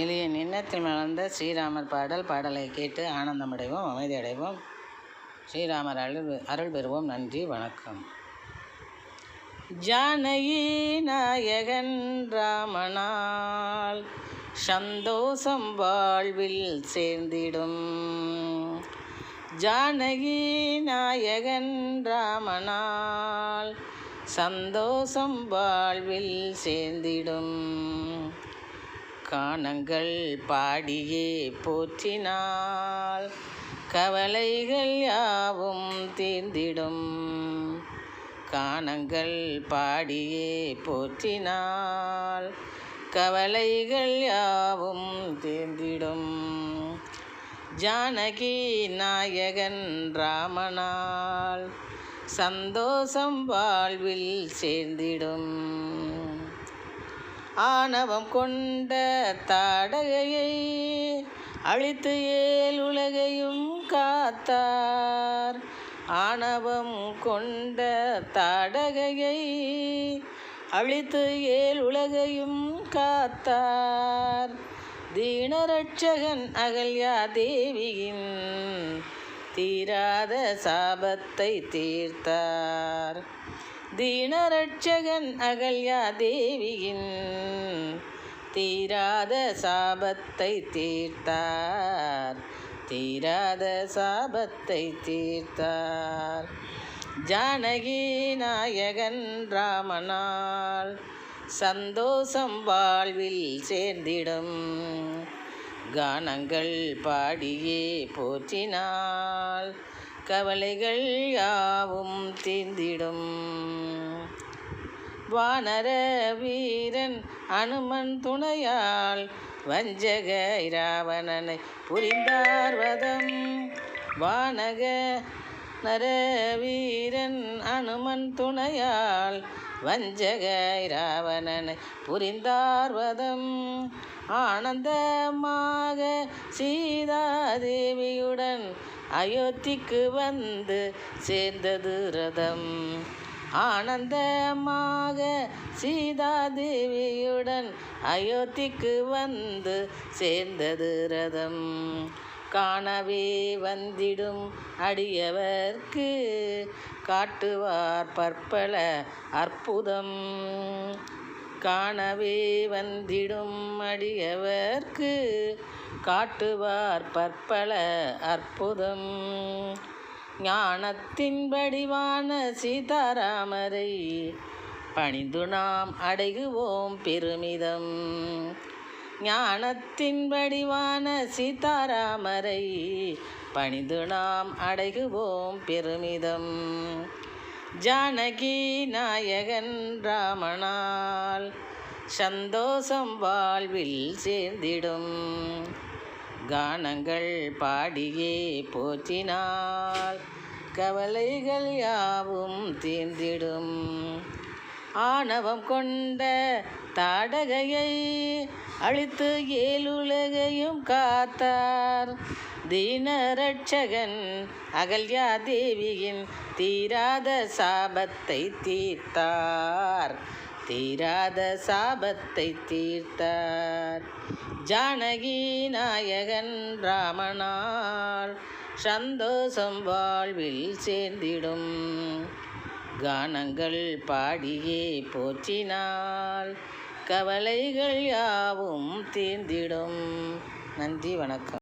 எளிய நின்னத்தில் மலர்ந்த ஸ்ரீராமர் பாடல் பாடலை கேட்டு ஆனந்தமடைவோம் அமைதியடைவோம். ஸ்ரீராமர் அருள் அருள் பெறுவோம். நன்றி வணக்கம். ஜானகி நாயகன் ராமனால் சந்தோஷம் வாழ்வில் சேர்ந்திடும். ஜானகி நாயகன் ராமனால் சந்தோஷம் வாழ்வில் சேர்ந்திடும். காணங்கள் பாடியே போற்றினால் கவலைகள் யாவும் தீர்ந்திடும். காணங்கள் பாடியே போற்றினால் கவலைகள் யாவும் தீர்ந்திடும். ஜானகி நாயகன் ராமனால் சந்தோஷம் வாழ்வில் சேர்ந்திடும். ஆணவம் கொண்ட தாடகையை அழித்து ஏல் உலகையும் காத்தார். ஆணவம் கொண்ட தாடகையை அழித்து ஏல் உலகையும் காத்தார். தீனரட்சகன் அகல்யா தேவியின் தீராத சாபத்தை தீர்த்தார். தீனரட்சகன் அகல்யா தேவியின் தீராத சாபத்தை தீர்த்தார். தீராத சாபத்தை தீர்த்தார். ஜானகி நாயகன் ராமனால் சந்தோஷம் வாழ்வில் சேர்ந்திடும். கானங்கள் பாடியே போற்றினாள். கவலைகள் யாவும் தீர்ந்திடும். வானர வீரன் அனுமன் துணையால் வஞ்சக இராவணனை புரிந்தார் வதம். வானக நரவீரன் அனுமன் துணையால் வஞ்சக இராவணனை புரிந்தார் வதம். ஆனந்தமாக சீதாதேவியுடன் அயோத்திக்கு வந்து சேர்ந்தது ரதம். ஆனந்தமாக சீதாதேவியுடன் அயோத்திக்கு வந்து சேர்ந்தது ரதம். காணவே வந்திடும் அடியவர்க்கு காட்டுவார் பற்பல அற்புதம். காணவே வந்திடும் அடியவர்க்கு காட்டுவார் பற்பல அற்புதம். ஞானத்தின் வடிவான சீதாராமரை பணிந்து நாம் அடைகுவோம் பெருமிதம். ஞானத்தின் வடிவான சீதாராமரை பணிந்து நாம் அடைகுவோம் பெருமிதம். ஜானகி நாயகன் ராமனால் சந்தோஷம் வாழ்வில் சேர்ந்திடும். கானங்கள் பாடியே போற்றினால் கவலைகள் யாவும் தீர்ந்திடும். ஆணவம் கொண்ட தாடகையை அழித்து ஏழுலகையும் காத்தார். தீனரட்சகன் அகல்யா தேவியின் தீராத சாபத்தை தீர்த்தார். தீராத சாபத்தை தீர்த்தார். ஜானகி நாயகன் ராமனார் சந்தோஷம் வாழ்வில் சேர்ந்திடும். கானங்கள் பாடியே போற்றினாள். கவலைகள் யாவும் தீர்ந்திடும். நன்றி வணக்கம்.